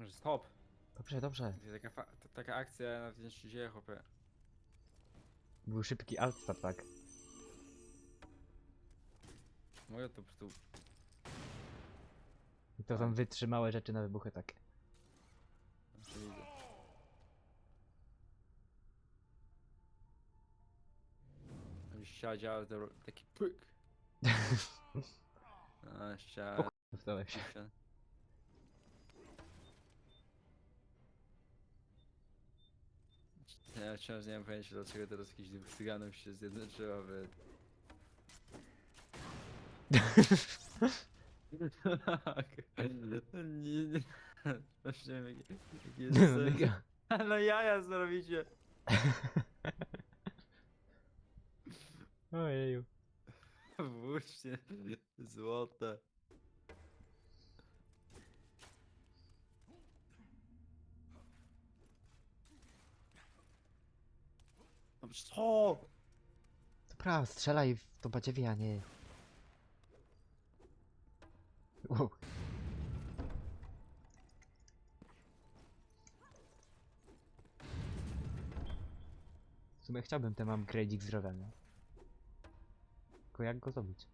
Może stop. Dobrze, dobrze. To Taka, fa- to, taka akcja na tym się dzieje, chłopie. Był szybki alt start, tak. Mogę to po prostu... I to są wytrzymałe rzeczy na wybuchy, tak. Widzę. To ro- taki pyk. A, chciała... Dostałeś. Ja wciąż nie mam pojęcia, dlaczego teraz jakiś dwóch cyganów się zjednoczyło, aby... Tak. nie, nie. Właśnie wiem, jaki, jaki jest sens. No jaja zrobicie. Ojeju. Włócznie. Złote. No co? To prawda, strzelaj w to badziewie, a nie... Wow. W sumie chciałbym ten upgrade'ik zdrowia, nie? Tylko jak go zrobić?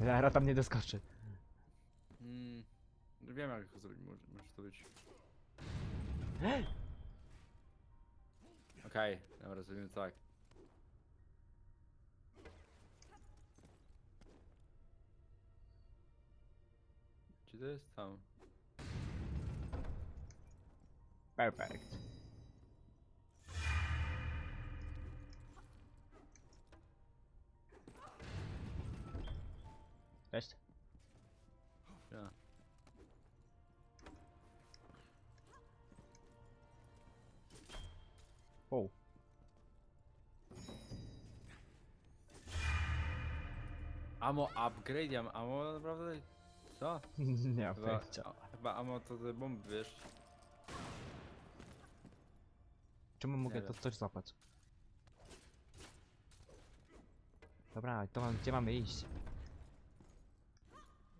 Lara tam nie doskoczy. Mm, wiem jak to zrobić, może, może to być. Okej, dobra, zrobimy tak. Czy to jest tam? Perfect. Cześć. Wow. Amo upgrade, ja mam amo naprawdę? Co? nie Chyba, pojęcia. a, chyba amo to te bomby, wiesz? Czemu mogę to wiem. coś złapać? Dobra, to mam, gdzie mamy iść?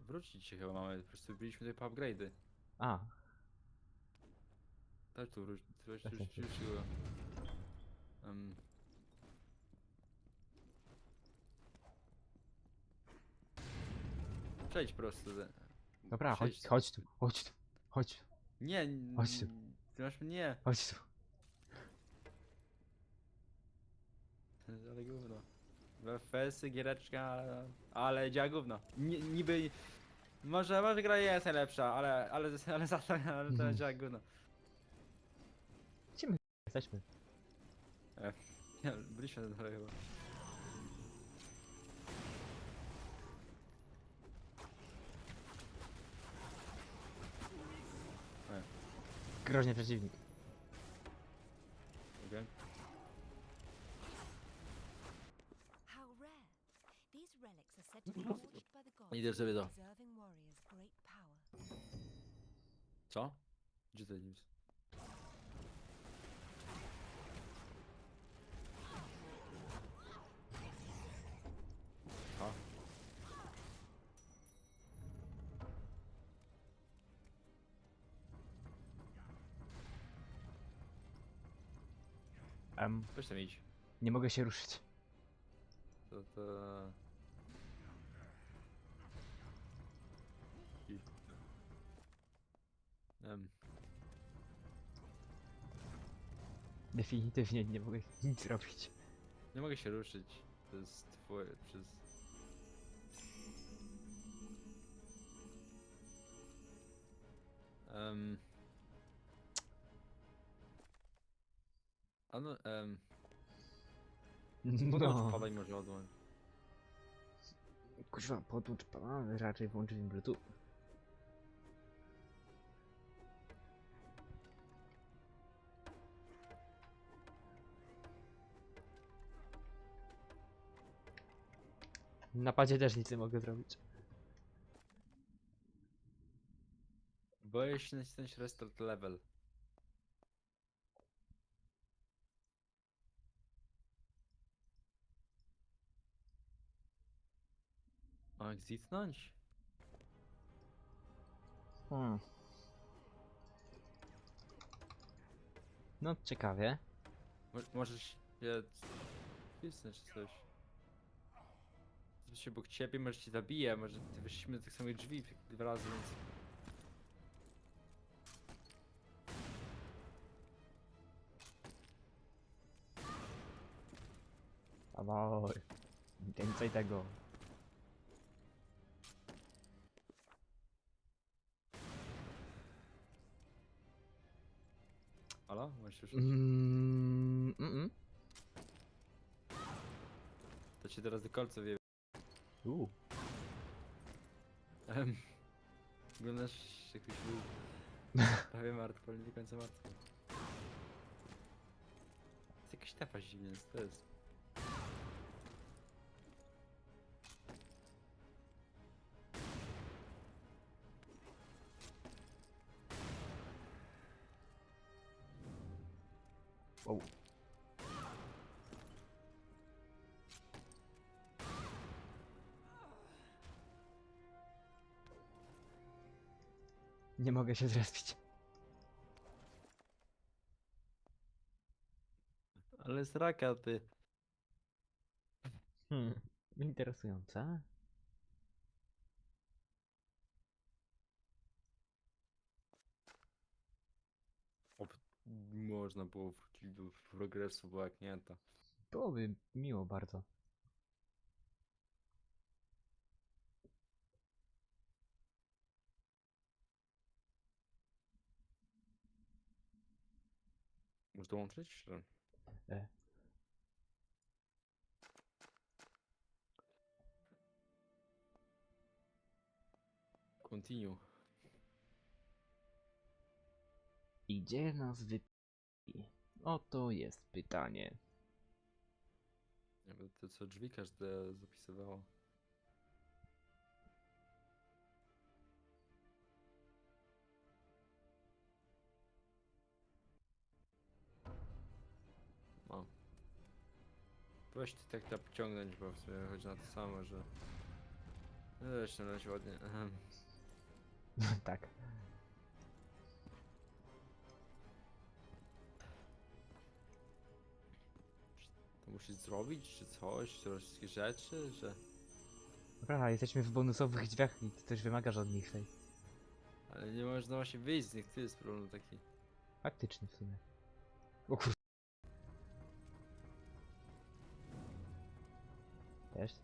Wrócić się chyba mamy, po prostu byliśmy tutaj po upgrade'y. A, Tak tu wróć, coś Tak, tu tak, tak. wróciło. Um. Przejdź prosto. ze- dobra, chodź, Przejdź. chodź tu, chodź tu, chodź tu, Nie, n- Chodź tu. Ty masz mnie. chodź tu. Ale gówno. W FPS-y, giereczka, ale, ale działa gówno. Ni, niby... Może, może gra jest najlepsza, ale, ale, ale za to, ale to Mhm. działa gówno. Gdzie my jesteśmy? Nie, byliśmy na dole chyba. Groźny przeciwnik. Okej. How rare. These Em, Weź tam idź. nie mogę się ruszyć. To to... I... Em, Definitywnie nie mogę nic zrobić. nie mogę się ruszyć. To jest twoje przez... Um... A no, um... No. No, Padaj może odłącz. kuźwa, potłucz pana, raczej włączyć bluetooth. W napadzie też nic nie mogę zrobić. Boję się nacisnąć restart level. Mam zitnąć? Hmm. No, ciekawie. Mo- Możesz się czy coś. Się obok ciebie, może cię zabije, może wyszliśmy do tych samych drzwi dwa razy, więc... Dawaj. Więcej tego. Halo? Możesz już... Mm, mm, mm. To cię teraz do kolca wie. U. Ehm, Wyglądasz jakbyś był prawie martwy, ale nie do końca martwy. Jest jakaś tepa dziwna, co to jest? Wow. Nie mogę się zrespić. Ale jest raka, ty. Hmm. Interesujące. Można było do progresu, nie, to... Byłoby miło bardzo. Możesz dołączyć? Czy... E. Continue. I gdzie nas wy... Oto jest pytanie. Nie wiem, to co drzwi każde zapisywało. No. Weź ty tak tam pociągnąć, bo w sumie chodzi na to samo, że... Zresztą leci ładnie. Tak. Musisz zrobić, czy coś, czy wszystkie rzeczy, że... Dobra, jesteśmy w bonusowych drzwiach i ty coś wymagasz od nich. tej. Ale nie można właśnie wyjść z nich, to jest problem taki. Faktycznie w sumie. O kur... Cześć.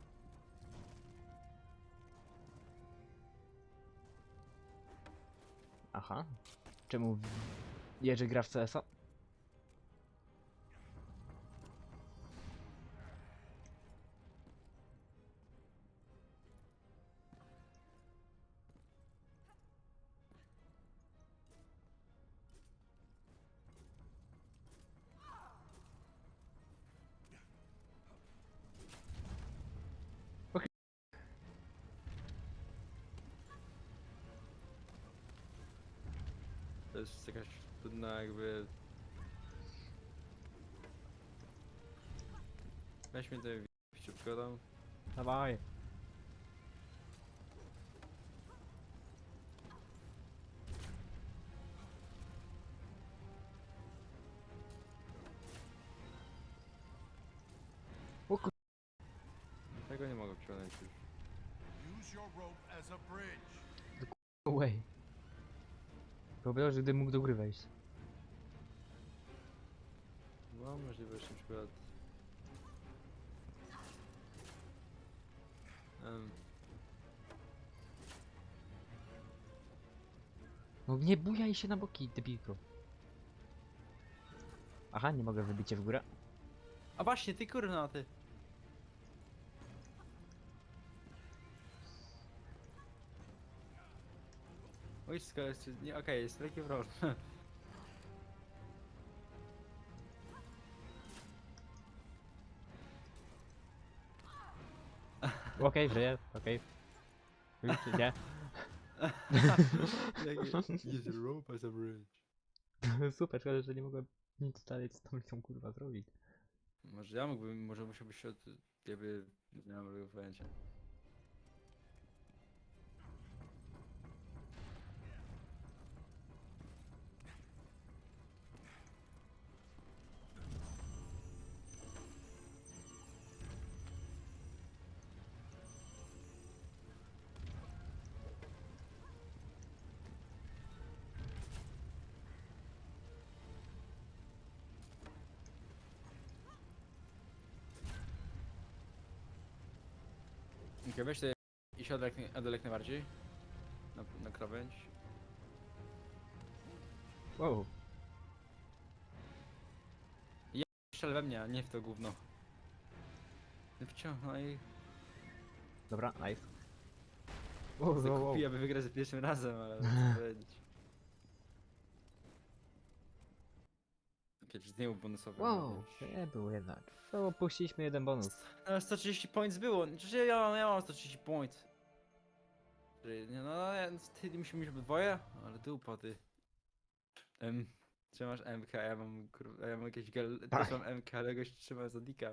Aha. Czemu Jerzy gra w CS-a? Jakaś trudna jakby... Weź mnie tutaj szybko tam. Dawaj. Tego nie mogę już. Use your rope as a bridge. Wyobraź, że gdybym mógł do gry wejść. No możliwość na przykład... Um, No nie bujaj się na boki, debilko. Aha, nie mogę wybić cię w górę. A właśnie, ty kurna, ty! Wojsko jest... Nie, okej, jest lekki problem. Okej, żyję, okej. Już, Nie. Use a rope as a bridge. Super, szkoda, że nie mogłem nic dalej z tą liczą kurwa zrobić. Może ja mógłbym, może musiałbyś się od... jakby... Nie mam tego pojęcia. Okej, weź sobie i środek, odlek najbardziej. Na, na krawędź. Wow. Strzel we mnie, a nie w to gówno. No Wciągnąj. Dobra, nice. Wow, wow, wow. Zakupię, aby wygrać za pierwszym razem, ale co powiedzieć. Jakieś z niemu bonusowe. Wow, nie było jednak. To opuściliśmy jeden bonus. No 130 points było, przecież ja, ja mam 130 points. Czyli, nie, No, ja- ty musimy mieć dwoje, ale ty. Em, trzymasz MK, ja mam, kur- ja mam jakieś gel, Tak. też mam MK, ale goś trzyma Zadika.